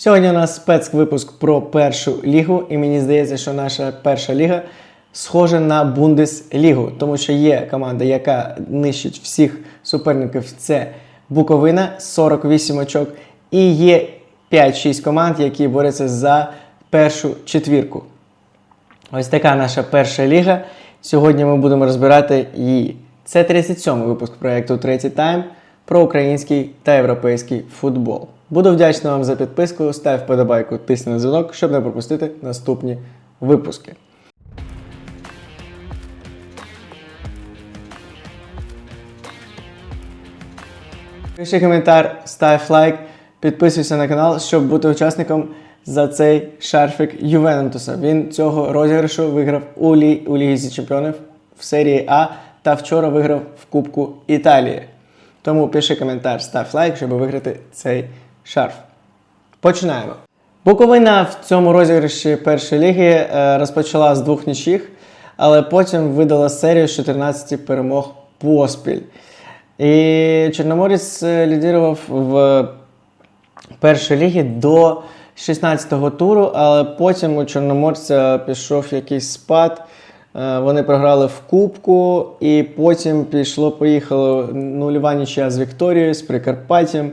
Сьогодні у нас спецвипуск про першу лігу, і мені здається, що наша перша ліга схожа на Бундеслігу, тому що є команда, яка нищить всіх суперників. Це Буковина 48 очок, і є 5-6 команд, які борються за першу четвірку. Ось така наша перша ліга. Сьогодні ми будемо розбирати її. Це 37-й випуск проєкту Третій тайм про український та європейський футбол. Буду вдячний вам за підписку, став вподобайку, тисни на дзвінок, щоб не пропустити наступні випуски. Пиши коментар, став лайк, підписуйся на канал, щоб бути учасником за цей шарфик Ювентуса. Він цього розіграшу виграв у, Лі... у Лізі Чемпіонів в серії А та вчора виграв в Кубку Італії. Тому пиши коментар, став лайк, щоб виграти цей шарф. Починаємо. Буковина в цьому розіграші першої ліги е, розпочала з двох нічих, але потім видала серію з 14 перемог поспіль. І Чорноморець е, лідірував в першій лігі до 16-го туру, але потім у Чорноморця пішов якийсь спад. Е, Вони програли в Кубку, і потім пішло-поїхало нульова нічия з Вікторією, з Прикарпаттям,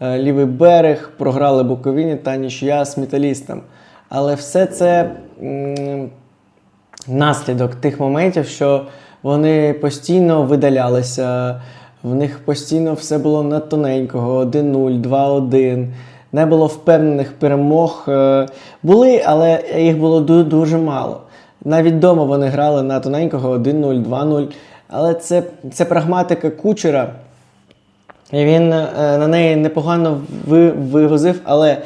е, лівий берег, програли Буковині та нічия з металістом. Але все це м, наслідок тих моментів, що вони постійно видалялися, в них постійно все було на тоненького, 1-0, 2-1. Не було впевнених перемог. Е, Були, але їх було дуже мало. Навіть вдома вони грали на тоненького 1-0, 2-0. Але це, це прагматика кучера. І він е, на неї непогано ви- вивозив, але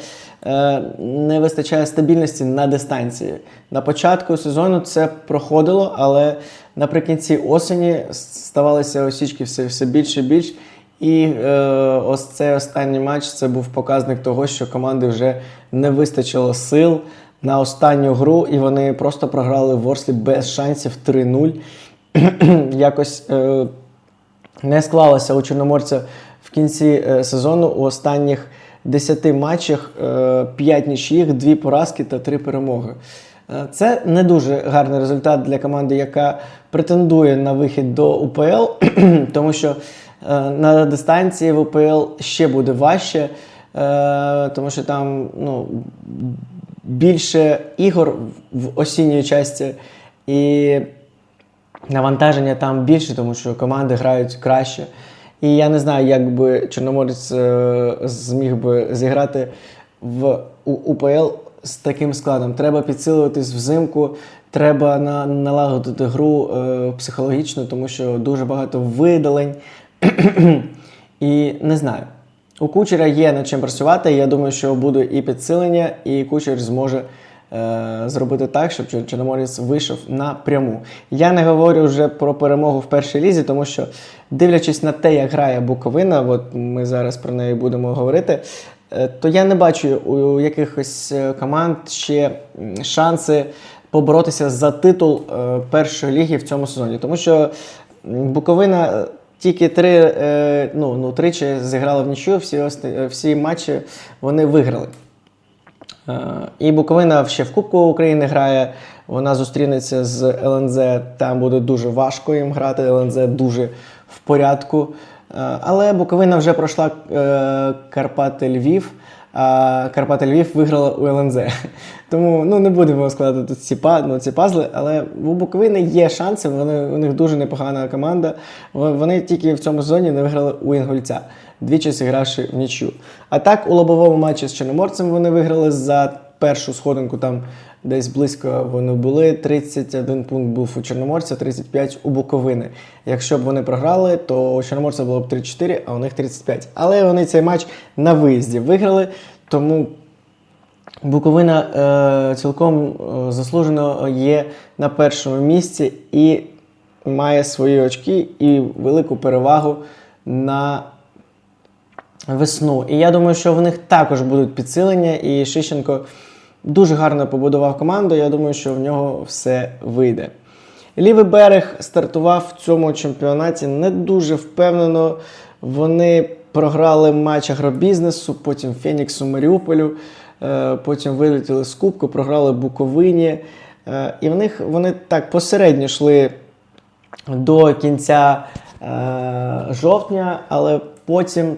е, не вистачає стабільності на дистанції. На початку сезону це проходило, але наприкінці осені ставалися осічки все, все більше і більше. І е, ось цей останній матч це був показник того, що команди вже не вистачило сил на останню гру, і вони просто програли в Ворслі без шансів 3-0. Якось е, не склалося у Чорноморця в кінці е, сезону у останніх 10 матчах 5 нічиїх, 2 поразки та 3 перемоги. Е, Це не дуже гарний результат для команди, яка претендує на вихід до УПЛ, тому що е, на дистанції в УПЛ ще буде важче, е, тому що там ну, більше ігор в осінній часті. І навантаження там більше, тому що команди грають краще. І я не знаю, як би Чорноморець е, зміг би зіграти в у- УПЛ з таким складом. Треба підсилюватись взимку, треба на, налагодити гру е, психологічно, тому що дуже багато видалень. І не знаю. У кучера є над чим працювати. Я думаю, що буде і підсилення, і кучер зможе е, зробити так, щоб Чор- Чорноморець вийшов напряму. Я не говорю вже про перемогу в першій лізі, тому що, дивлячись на те, як грає Буковина, от ми зараз про неї будемо говорити. е, То я не бачу у якихось е, команд ще шанси поборотися за титул першої ліги в цьому сезоні. Тому що Буковина тільки три, е, ну, ну, тричі зіграли в нічию, всі, е, всі матчі вони виграли. Е, І Буковина ще в Кубку України грає. Вона зустрінеться з ЛНЗ. Там буде дуже важко їм грати. ЛНЗ дуже в порядку. Але Буковина вже пройшла Карпати Львів. А Карпати Львів виграла у ЛНЗ. Тому ну, не будемо складати ці, ну, ці пазли, але у Буковини є шанси. Вони, у них дуже непогана команда. Вони тільки в цьому сезоні не виграли у Інгульця, двічі зігравши в нічю. А так у лобовому матчі з Чорноморцем вони виграли за першу сходинку. Там десь близько вони були. 31 пункт був у Чорноморця, 35 у Буковини. Якщо б вони програли, то у Чорноморця було б 34, а у них 35. Але вони цей матч на виїзді виграли. Тому Буковина е, цілком е, заслужено є на першому місці і має свої очки і велику перевагу на весну. І я думаю, що в них також будуть підсилення, і Шищенко дуже гарно побудував команду. Я думаю, що в нього все вийде. Лівий берег стартував в цьому чемпіонаті не дуже впевнено. Вони програли матч агробізнесу, потім Феніксу Маріуполю. е, потім вилетіли з Кубку, програли Буковині. Е, І в них вони так посередньо йшли до кінця е, жовтня, але потім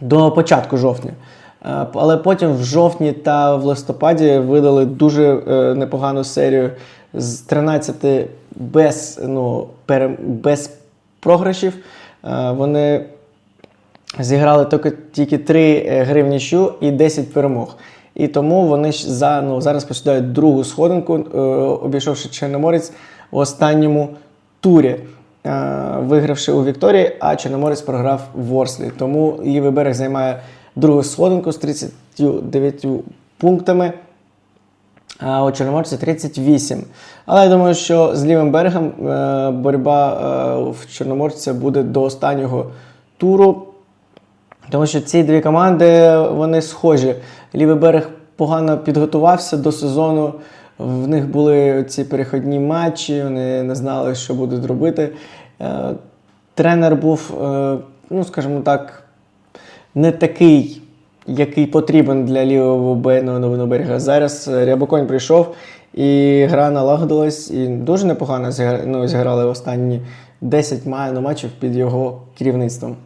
до початку жовтня. Е, Але потім в жовтні та в листопаді видали дуже е, непогану серію з 13 без, ну, пере, без програшів. Е, Вони зіграли тільки, тільки 3 гри в нічю і 10 перемог. І тому вони за, ну, зараз посідають другу сходинку, обійшовши Чорноморець в останньому турі, вигравши у Вікторії, а Чорноморець програв в Ворслі. Тому лівий берег займає другу сходинку з 39 пунктами. А у Чорноморці 38. Але я думаю, що з лівим берегом е, боротьба е, в Чорноморця буде до останнього туру. Тому що ці дві команди вони схожі. Лівий берег погано підготувався до сезону. В них були ці переходні матчі, вони не знали, що будуть робити. Е, Тренер був, ну скажімо так, не такий, який потрібен для лівого нового берега. Зараз е, Рябоконь прийшов і гра налагодилась, і дуже непогано ну, зіграли останні 10 ну, матчів під його керівництвом.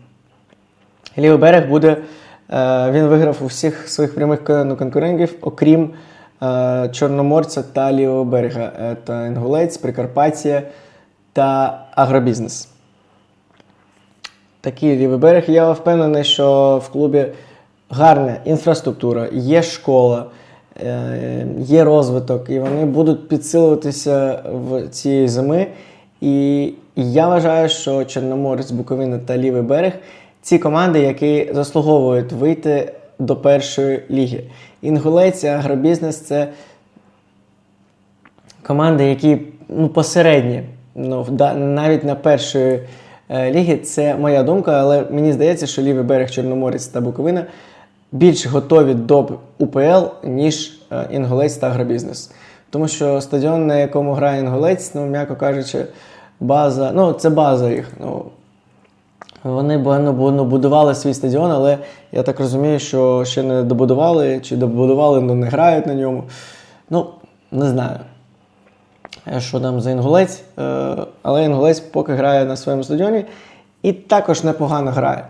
Лівий берег буде. е, Він виграв у всіх своїх прямих ну, конкурентів, окрім е, Чорноморця та Лівого берега. Це Інгулець, Прикарпаття та Агробізнес. Такий лівий берег. Я впевнений, що в клубі гарна інфраструктура, є школа, е, є розвиток, і вони будуть підсилюватися в цієї зими. І я вважаю, що Чорноморець, Буковина та Лівий берег ці команди, які заслуговують вийти до першої ліги. Інгулець, агробізнес це команди, які ну, посередні. Ну, навіть на першої ліги це моя думка, але мені здається, що лівий берег Чорноморець та Буковина більш готові до УПЛ, ніж е, Інгулець та агробізнес. Тому що стадіон, на якому грає Інгулець, ну, м'яко кажучи, база, ну, це база їх. Ну, вони ну, ну, будували свій стадіон, але я так розумію, що ще не добудували, чи добудували, але не грають на ньому. Ну, не знаю, е, що там за інгулець. Е, Але інгулець поки грає на своєму стадіоні і також непогано грає.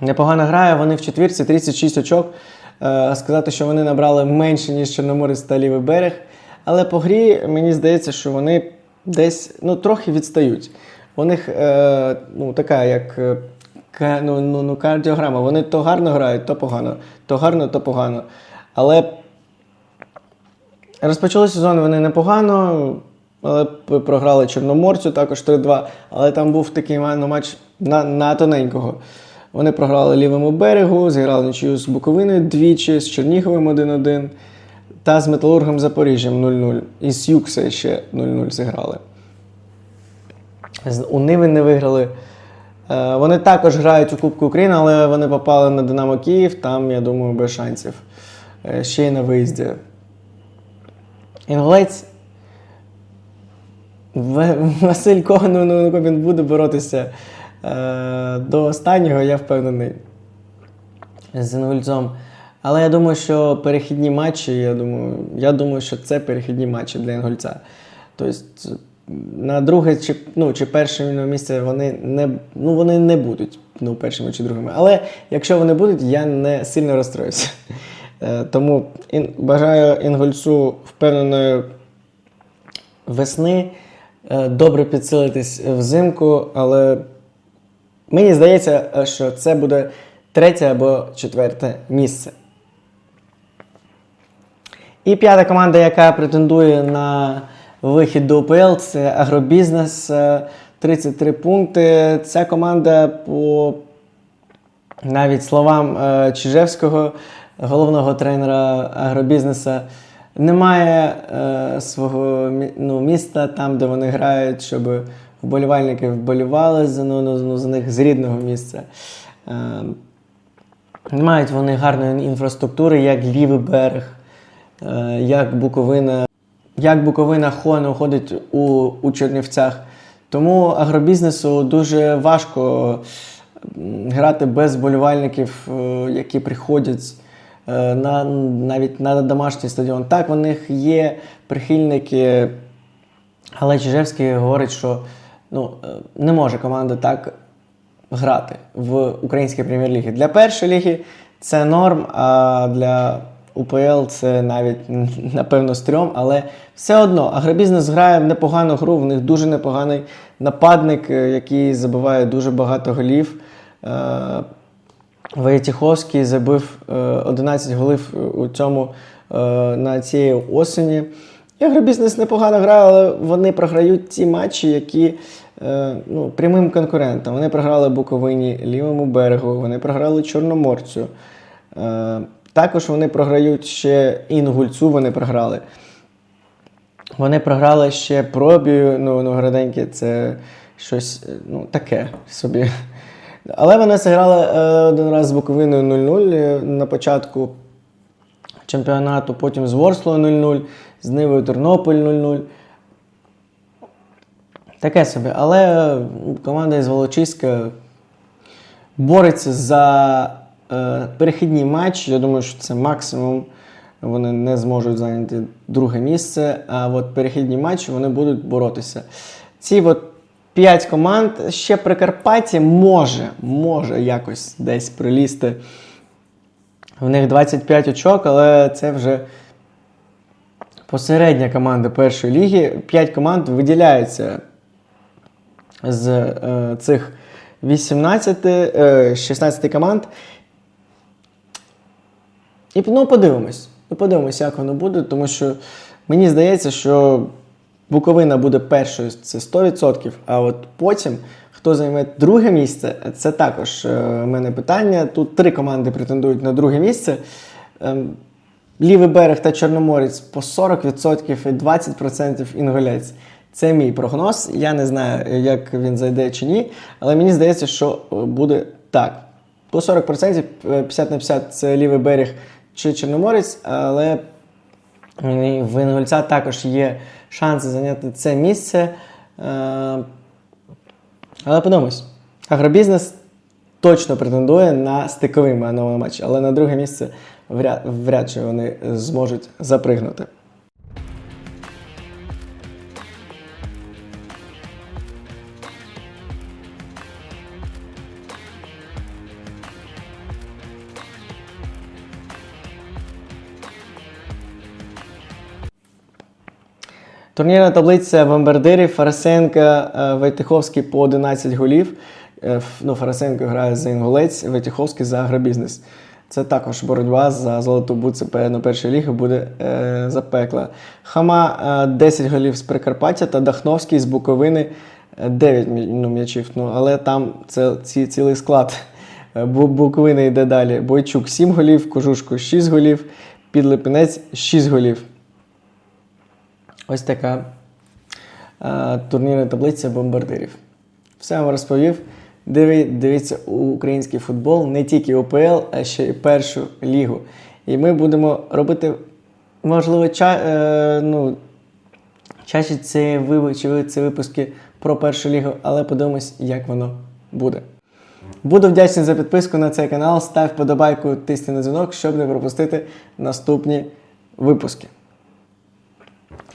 Непогано грає, вони в четвірці 36 очок. Е, Сказати, що вони набрали менше, ніж Чорноморець та Лівий берег. Але по грі мені здається, що вони десь ну, трохи відстають. У них е, ну, така як ну, ну, ну, кардіограма. Вони то гарно грають, то погано, то гарно, то погано. Але розпочали сезон вони непогано, але програли Чорноморцю також 3-2. Але там був такий ну, матч на, на тоненького. Вони програли лівому берегу, зіграли нічию з Буковиною двічі, з Черніговим 1-1 та з Металургом Запоріжжям 0-0. І з Юкса ще 0-0 зіграли. У Ниви не виграли. Е, Вони також грають у Кубку України, але вони попали на Динамо Київ, там, я думаю, без шансів. Е, Ще й на виїзді. Інгулець. Василь Коган, ну, ну, він буде боротися е, до останнього, я впевнений. З Інгульцом. Але я думаю, що перехідні матчі, я думаю, я думаю, що це перехідні матчі для Інгульця. Тобто на друге чи, ну, чи перше місце вони не, ну, вони не будуть ну, першими чи другими. Але якщо вони будуть, я не сильно розстроюся. Е, Тому бажаю Інгульцу впевненої весни, е, добре підсилитись взимку, але мені здається, е, що це буде третє або четверте місце. І п'ята команда, яка претендує на вихід до УПЛ, це Агробізнес. е, 33 пункти. Ця команда по навіть словам е, Чижевського, головного тренера агробізнеса, немає е, свого ну, міста там, де вони грають, щоб вболівальники вболівали за, ну, ну, ну, за них з рідного місця. Е, не мають вони гарної інфраструктури, як лівий берег, е, як Буковина, як Буковина Хон ходить у, у Чернівцях. Тому агробізнесу дуже важко грати без вболівальників, е, які приходять на, навіть на домашній стадіон. Так, у них є прихильники, але Чижевський говорить, що ну, е, не може команда так грати в українській прем'єр-лігі. Для першої ліги це норм, а для УПЛ це навіть напевно стрьом, але все одно агробізнес грає в непогану гру, в них дуже непоганий нападник, е, який забиває дуже багато голів. Е, Воєтіховський забив е, 11 голів у цьому е, на цієї осені. І Агробізнес непогано грає, але вони програють ті матчі, які е, ну, прямим конкурентам. Вони програли Буковині, Лівому берегу, вони програли Чорноморцю. Е, також вони програють ще Інгульцю, вони програли. Вони програли ще пробію, ну, ну це щось е, ну, таке собі. Але вони зіграли е, один раз з Буковиною 0-0 е, на початку чемпіонату, потім з Ворслою 0-0, з Нивою Тернопіль 0-0. Таке собі. Але команда із Волочиська бореться за е, перехідний матч. Я думаю, що це максимум. Вони не зможуть зайняти друге місце. А от перехідні матчі вони будуть боротися. Ці от п'ять команд ще Прикарпаття може, може якось десь прилізти. В них 25 очок, але це вже посередня команда першої ліги. П'ять команд виділяються з е, цих 18, е, 16 команд. І ну, подивимось. Ну, подивимось, як воно буде, тому що мені здається, що Буковина буде першою, це 100%, а от потім, хто займе друге місце, це також е, в мене питання. Тут три команди претендують на друге місце. Ем, Лівий берег та Чорноморець по 40% і 20% інгулець. Це мій прогноз. Я не знаю, як він зайде чи ні, але мені здається, що е, буде так. По 40%, е, 50 на 50 це лівий берег чи Чорноморець, але в Інгульця також є шанси зайняти це місце. Е, Але подивимось, агробізнес точно претендує на стиковий мановий матч, але на друге місце вряд, вряд чи вони зможуть запригнути. Турнірна таблиця бомбардирів Фарасенка, е, Войтиховський по 11 голів. Е, Ну, Фарасенко грає за Інгулець, Войтиховський за агробізнес. Це також боротьба за золоту БУЦП на першій лігі буде е, запекла. Хама е, 10 голів з Прикарпаття та Дахновський з Буковини е, 9 ну, м'ячів. Ну, але там це ці, цілий склад. Е, Бу- Буковина йде далі. Бойчук 7 голів, Кожушко 6 голів, Підлипинець 6 голів. Ось така е, турнірна таблиця бомбардирів. Все вам розповів. Диви, дивіться український футбол, не тільки УПЛ, а ще й першу лігу. І ми будемо робити, можливо, ча, е, ну, чаще це, ви- чи це випуски про першу лігу, але подивимось, як воно буде. Буду вдячний за підписку на цей канал. Став вподобайку, тисни на дзвінок, щоб не пропустити наступні випуски.